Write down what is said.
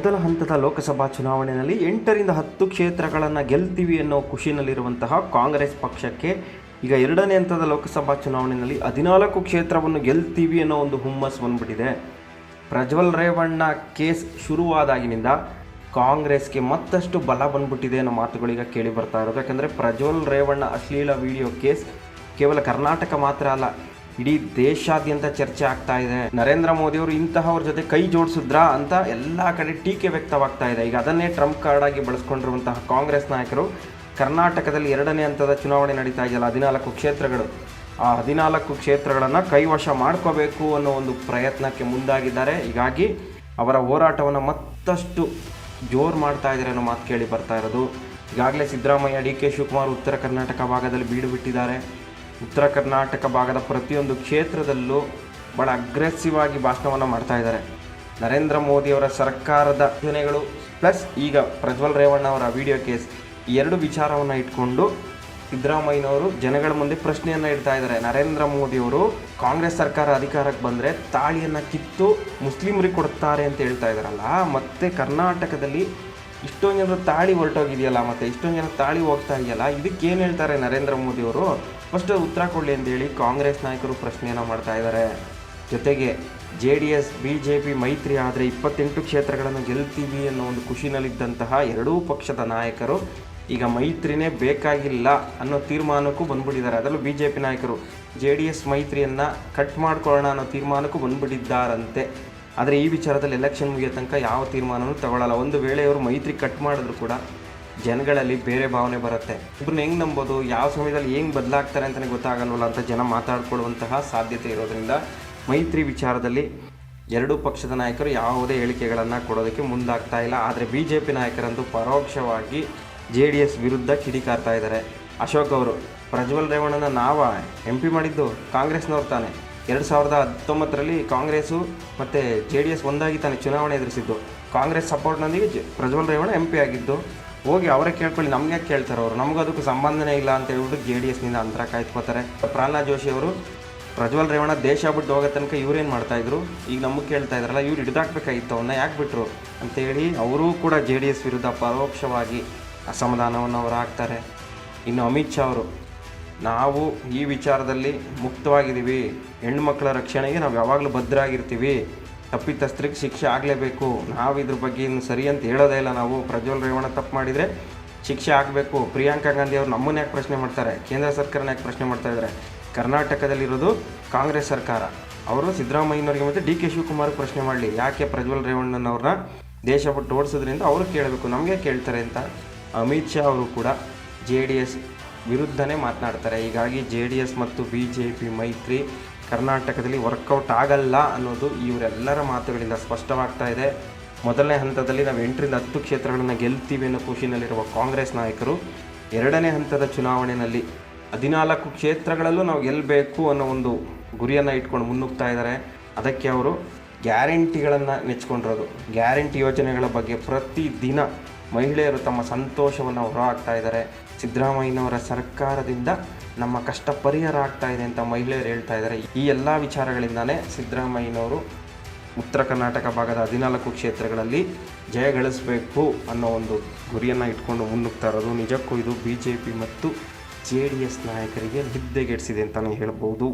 ಮೊದಲ ಹಂತದ ಲೋಕಸಭಾ ಚುನಾವಣೆಯಲ್ಲಿ ಎಂಟರಿಂದ ಹತ್ತು ಕ್ಷೇತ್ರಗಳನ್ನು ಗೆಲ್ತೀವಿ ಅನ್ನೋ ಖುಷಿನಲ್ಲಿರುವಂತಹ ಕಾಂಗ್ರೆಸ್ ಪಕ್ಷಕ್ಕೆ ಈಗ ಎರಡನೇ ಹಂತದ ಲೋಕಸಭಾ ಚುನಾವಣೆಯಲ್ಲಿ ಹದಿನಾಲ್ಕು ಕ್ಷೇತ್ರವನ್ನು ಗೆಲ್ತೀವಿ ಅನ್ನೋ ಒಂದು ಹುಮ್ಮಸ್ ಬಂದ್ಬಿಟ್ಟಿದೆ. ಪ್ರಜ್ವಲ್ ರೇವಣ್ಣ ಕೇಸ್ ಶುರುವಾದಾಗಿನಿಂದ ಕಾಂಗ್ರೆಸ್ಗೆ ಮತ್ತಷ್ಟು ಬಲ ಬಂದ್ಬಿಟ್ಟಿದೆ ಅನ್ನೋ ಮಾತುಗಳೀಗ ಕೇಳಿ ಬರ್ತಾ ಇರೋದು. ಯಾಕಂದರೆ ಪ್ರಜ್ವಲ್ ರೇವಣ್ಣ ಅಶ್ಲೀಲ ವಿಡಿಯೋ ಕೇಸ್ ಕೇವಲ ಕರ್ನಾಟಕ ಮಾತ್ರ ಅಲ್ಲ ಇಡೀ ದೇಶಾದ್ಯಂತ ಚರ್ಚೆ ಆಗ್ತಾ ಇದೆ. ನರೇಂದ್ರ ಮೋದಿ ಅವರು ಇಂತಹವ್ರ ಜೊತೆ ಕೈ ಜೋಡಿಸಿದ್ರಾ ಅಂತ ಎಲ್ಲ ಕಡೆ ಟೀಕೆ ವ್ಯಕ್ತವಾಗ್ತಾ ಇದೆ. ಈಗ ಅದನ್ನೇ ಟ್ರಂಪ್ ಕಾರ್ಡ್ ಆಗಿ ಬಳಸ್ಕೊಂಡಿರುವಂತಹ ಕಾಂಗ್ರೆಸ್ ನಾಯಕರು ಕರ್ನಾಟಕದಲ್ಲಿ ಎರಡನೇ ಹಂತದ ಚುನಾವಣೆ ನಡೀತಾ ಇದೆಯಲ್ಲ, ಹದಿನಾಲ್ಕು ಕ್ಷೇತ್ರಗಳು. ಆ ಹದಿನಾಲ್ಕು ಕ್ಷೇತ್ರಗಳನ್ನು ಕೈವಶ ಮಾಡ್ಕೋಬೇಕು ಅನ್ನೋ ಒಂದು ಪ್ರಯತ್ನಕ್ಕೆ ಮುಂದಾಗಿದ್ದಾರೆ. ಹೀಗಾಗಿ ಅವರ ಹೋರಾಟವನ್ನು ಮತ್ತಷ್ಟು ಜೋರು ಮಾಡ್ತಾ ಇದ್ದಾರೆ ಅನ್ನೋ ಮಾತು ಕೇಳಿ ಬರ್ತಾ ಇರೋದು. ಈಗಾಗಲೇ ಸಿದ್ದರಾಮಯ್ಯ, ಡಿ ಕೆ ಶಿವಕುಮಾರ್ ಉತ್ತರ ಕರ್ನಾಟಕ ಭಾಗದಲ್ಲಿ ಬೀಡು ಬಿಟ್ಟಿದ್ದಾರೆ. ಉತ್ತರ ಕರ್ನಾಟಕ ಭಾಗದ ಪ್ರತಿಯೊಂದು ಕ್ಷೇತ್ರದಲ್ಲೂ ಭಾಳ ಅಗ್ರೆಸಿವ್ ಆಗಿ ಭಾಷಣವನ್ನು ಮಾಡ್ತಾ ಇದ್ದಾರೆ. ನರೇಂದ್ರ ಮೋದಿಯವರ ಸರ್ಕಾರದ ಯೋಜನೆಗಳು ಪ್ಲಸ್ ಈಗ ಪ್ರಜ್ವಲ್ ರೇವಣ್ಣ ಅವರ ವಿಡಿಯೋ ಕೇಸ್ ಎರಡು ವಿಚಾರವನ್ನು ಇಟ್ಕೊಂಡು ಸಿದ್ದರಾಮಯ್ಯನವರು ಜನಗಳ ಮುಂದೆ ಪ್ರಶ್ನೆಯನ್ನು ಇಡ್ತಾ ಇದ್ದಾರೆ. ನರೇಂದ್ರ ಮೋದಿಯವರು ಕಾಂಗ್ರೆಸ್ ಸರ್ಕಾರ ಅಧಿಕಾರಕ್ಕೆ ಬಂದರೆ ತಾಳಿಯನ್ನು ಕಿತ್ತು ಮುಸ್ಲಿಮರಿಗೆ ಕೊಡ್ತಾರೆ ಅಂತ ಹೇಳ್ತಾ ಇದ್ದಾರಲ್ಲ, ಮತ್ತು ಕರ್ನಾಟಕದಲ್ಲಿ ಇಷ್ಟೊಂದು ಜನರು ತಾಳಿ ಹೊರಟೋಗಿದೆಯಲ್ಲ ಮತ್ತು ಇಷ್ಟೊಂದು ಜನ ತಾಳಿ ಹೋಗ್ತಾ ಇದೆಯಲ್ಲ ಏನು ಹೇಳ್ತಾರೆ ನರೇಂದ್ರ ಮೋದಿಯವರು ಫಸ್ಟ್ ಉತ್ತರ ಕೊಡಲಿ ಅಂತೇಳಿ ಕಾಂಗ್ರೆಸ್ ನಾಯಕರು ಪ್ರಶ್ನೆಯನ್ನು ಮಾಡ್ತಾ ಇದ್ದಾರೆ ಜೊತೆಗೆ J D S, B J P ಮೈತ್ರಿ ಆದರೆ ಇಪ್ಪತ್ತೆಂಟು ಕ್ಷೇತ್ರಗಳನ್ನು ಗೆಲ್ತೀವಿ ಅನ್ನೋ ಒಂದು ಖುಷಿನಲ್ಲಿದ್ದಂತಹ ಎರಡೂ ಪಕ್ಷದ ನಾಯಕರು ಈಗ ಮೈತ್ರಿನೇ ಬೇಕಾಗಿಲ್ಲ ಅನ್ನೋ ತೀರ್ಮಾನಕ್ಕೂ ಬಂದ್ಬಿಟ್ಟಿದ್ದಾರೆ. ಅದರಲ್ಲೂ ಬಿ ಜೆ ಪಿ ನಾಯಕರು, ಜೆ ಡಿ ಎಸ್ ಮೈತ್ರಿಯನ್ನು ಕಟ್ ಮಾಡ್ಕೊಳ್ಳೋಣ ಅನ್ನೋ ತೀರ್ಮಾನಕ್ಕೂ ಬಂದ್ಬಿಟ್ಟಿದ್ದಾರಂತೆ. ಆದರೆ ಈ ವಿಚಾರದಲ್ಲಿ ಎಲೆಕ್ಷನ್ ಮುಗಿಯೋ ತನಕ ಯಾವ ತೀರ್ಮಾನವೂ ತಗೊಳ್ಳಲ್ಲ ಒಂದು ವೇಳೆ ಅವರು ಮೈತ್ರಿ ಕಟ್ ಮಾಡಿದ್ರು ಕೂಡ ಜನಗಳಲ್ಲಿ ಬೇರೆ ಭಾವನೆ ಬರುತ್ತೆ. ಇಬ್ಬರನ್ನ ಹೆಂಗೆ ನಂಬೋದು, ಯಾವ ಸಮಯದಲ್ಲಿ ಹೆಂಗೆ ಬದಲಾಗ್ತಾರೆ ಅಂತಲೇ ಗೊತ್ತಾಗಲ್ವಲ್ಲ ಅಂತ ಜನ ಮಾತಾಡ್ಕೊಳ್ಳುವಂತಹ ಸಾಧ್ಯತೆ ಇರೋದರಿಂದ ಮೈತ್ರಿ ವಿಚಾರದಲ್ಲಿ ಎರಡೂ ಪಕ್ಷದ ನಾಯಕರು ಯಾವುದೇ ಹೇಳಿಕೆಗಳನ್ನು ಕೊಡೋದಕ್ಕೆ ಮುಂದಾಗ್ತಾ ಇಲ್ಲ. ಆದರೆ ಬಿ ಜೆ ಪಿ ನಾಯಕರಂತೂ ಪರೋಕ್ಷವಾಗಿ ಜೆ ಡಿ ಎಸ್ ವಿರುದ್ಧ ಕಿಡಿಕಾರ್ತಾ ಇದ್ದಾರೆ. ಅಶೋಕ್ ಅವರು, ಪ್ರಜ್ವಲ್ ರೇವಣ್ಣನ ನಾವ ಎಂ ಪಿ ಮಾಡಿದ್ದು ಕಾಂಗ್ರೆಸ್ನವ್ರು ತಾನೆ. ಎರಡು ಸಾವಿರದ ಹತ್ತೊಂಬತ್ತರಲ್ಲಿ ಕಾಂಗ್ರೆಸ್ಸು ಮತ್ತು ಜೆ ಡಿ ಎಸ್ ಒಂದಾಗಿ ತಾನೆ ಚುನಾವಣೆ ಎದುರಿಸಿದ್ದು. ಕಾಂಗ್ರೆಸ್ ಸಪೋರ್ಟ್ನೊಂದಿಗೆ ಜ, ಪ್ರಜ್ವಲ್ ರೇವಣ್ಣ ಎಂ ಪಿ ಆಗಿದ್ದು, ಹೋಗಿ ಅವರೇ ಕೇಳ್ಕೊಳ್ಳಿ, ನಮಗೆ ಕೇಳ್ತಾರೆ ಅವರು? ನಮಗೂ ಅದಕ್ಕೂ ಸಂಬಂಧನೇ ಇಲ್ಲ ಅಂತ ಹೇಳ್ಬಿಟ್ಟು ಜೆ ಡಿ ಎಸ್ನಿಂದ ಅಂತರ ಕಾಯ್ದುಕೋತಾರೆ ಪ್ರಹ್ಲಾದ್ ಜೋಶಿ ಅವರು, ಪ್ರಜ್ವಲ್ ರೇವಣ್ಣ ದೇಶ ಬಿಟ್ಟು ಹೋಗೋ ತನಕ ಇವ್ರೇನು ಮಾಡ್ತಾಯಿದ್ರು ಈಗ ನಮಗೆ ಕೇಳ್ತಾ ಇದ್ರಲ್ಲ, ಇವ್ರು ಹಿಡಿದಾಕ್ಬೇಕಾಗಿತ್ತು ಅವನ್ನ ಯಾಕೆ ಬಿಟ್ಟರು ಅಂತೇಳಿ ಅವರೂ ಕೂಡ ಜೆ ಡಿ ಎಸ್ ವಿರುದ್ಧ ಪರೋಕ್ಷವಾಗಿ ಅಸಮಾಧಾನವನ್ನು ಅವರು ಹಾಕ್ತಾರೆ. ಇನ್ನು ಅಮಿತ್ ಶಾ ಅವರು ನಾವು ಈ ವಿಚಾರದಲ್ಲಿ ಮುಕ್ತವಾಗಿದ್ದೀವಿ. ಹೆಣ್ಮಕ್ಳ ರಕ್ಷಣೆಗೆ ನಾವು ಯಾವಾಗಲೂ ಭದ್ರಾಗಿರ್ತೀವಿ. ತಪ್ಪಿತಸ್ಥರಿಗೆ ಶಿಕ್ಷೆ ಆಗಲೇಬೇಕು. ನಾವು ಇದ್ರ ಬಗ್ಗೆ ಇನ್ನು ಸರಿ ಅಂತ ಹೇಳೋದೇ ಇಲ್ಲ. ನಾವು ಪ್ರಜ್ವಲ್ ರೇವಣ್ಣ ತಪ್ಪು ಮಾಡಿದರೆ ಶಿಕ್ಷೆ ಆಗಬೇಕು. ಪ್ರಿಯಾಂಕಾ ಗಾಂಧಿ ಅವರು ನಮ್ಮನ್ನ ಯಾಕೆ ಪ್ರಶ್ನೆ ಮಾಡ್ತಾರೆ? ಕೇಂದ್ರ ಸರ್ಕಾರನ ಯಾಕೆ ಪ್ರಶ್ನೆ ಮಾಡ್ತಾ ಇದ್ದಾರೆ? ಕರ್ನಾಟಕದಲ್ಲಿರೋದು ಕಾಂಗ್ರೆಸ್ ಸರ್ಕಾರ. ಅವರು ಸಿದ್ದರಾಮಯ್ಯನವರಿಗೆ ಮತ್ತು ಡಿ ಕೆ ಶಿವಕುಮಾರ್ ಪ್ರಶ್ನೆ ಮಾಡಲಿ. ಯಾಕೆ ಪ್ರಜ್ವಲ್ ರೇವಣ್ಣನವ್ರನ್ನ ದೇಶ ಬಿಟ್ಟು ಓಡಿಸೋದ್ರಿಂದ ಅವರು ಕೇಳಬೇಕು. ನಮಗೆ ಕೇಳ್ತಾರೆ ಅಂತ ಅಮಿತ್ ಶಾ ಅವರು ಕೂಡ ಜೆ ಡಿ ಎಸ್ ವಿರುದ್ಧನೇ ಮಾತನಾಡ್ತಾರೆ. ಹೀಗಾಗಿ ಜೆ ಡಿ ಎಸ್ ಮತ್ತು ಬಿ ಜೆ ಪಿ ಮೈತ್ರಿ ಕರ್ನಾಟಕದಲ್ಲಿ ವರ್ಕೌಟ್ ಆಗಲ್ಲ ಅನ್ನೋದು ಇವರೆಲ್ಲರ ಮಾತುಗಳಿಂದ ಸ್ಪಷ್ಟವಾಗ್ತಾ ಇದೆ. ಮೊದಲನೇ ಹಂತದಲ್ಲಿ ನಾವು ಎಂಟರಿಂದ ಹತ್ತು ಕ್ಷೇತ್ರಗಳನ್ನು ಗೆಲ್ತೀವಿ ಅನ್ನೋ ಖುಷಿನಲ್ಲಿರುವ ಕಾಂಗ್ರೆಸ್ ನಾಯಕರು ಎರಡನೇ ಹಂತದ ಚುನಾವಣೆಯಲ್ಲಿ ಹದಿನಾಲ್ಕು ಕ್ಷೇತ್ರಗಳಲ್ಲೂ ನಾವು ಗೆಲ್ಲಬೇಕು ಅನ್ನೋ ಒಂದು ಗುರಿಯನ್ನು ಇಟ್ಕೊಂಡು ಮುನ್ನುಗ್ತಾ ಇದ್ದಾರೆ. ಅದಕ್ಕೆ ಅವರು ಗ್ಯಾರಂಟಿಗಳನ್ನು ನೆಚ್ಕೊಂಡಿರೋದು ಗ್ಯಾರಂಟಿ ಯೋಜನೆಗಳ ಬಗ್ಗೆ ಪ್ರತಿದಿನ ಮಹಿಳೆಯರು ತಮ್ಮ ಸಂತೋಷವನ್ನು ಹೊರಹಾಕ್ತಾ ಇದ್ದಾರೆ. ಸಿದ್ದರಾಮಯ್ಯನವರ ಸರ್ಕಾರದಿಂದ ನಮ್ಮ ಕಷ್ಟ ಪರಿಹಾರ ಆಗ್ತಾ ಇದೆ ಅಂತ ಮಹಿಳೆಯರು ಹೇಳ್ತಾ ಇದ್ದಾರೆ. ಈ ಎಲ್ಲ ವಿಚಾರಗಳಿಂದಲೇ ಸಿದ್ದರಾಮಯ್ಯನವರು ಉತ್ತರ ಕರ್ನಾಟಕ ಭಾಗದ ಹದಿನಾಲ್ಕು ಕ್ಷೇತ್ರಗಳಲ್ಲಿ ಜಯ ಗಳಿಸಬೇಕು ಅನ್ನೋ ಒಂದು ಗುರಿಯನ್ನು ಇಟ್ಕೊಂಡು ಮುನ್ನುಗ್ತಾ ಇರೋದು ನಿಜಕ್ಕೂ ಇದು ಬಿ ಜೆ ಪಿ ಮತ್ತು ಜೆ ಡಿ ಎಸ್ ನಾಯಕರಿಗೆ ನಿದ್ದೆಗೆಡಿಸಿದೆ ಅಂತಲೇ ಹೇಳ್ಬೋದು.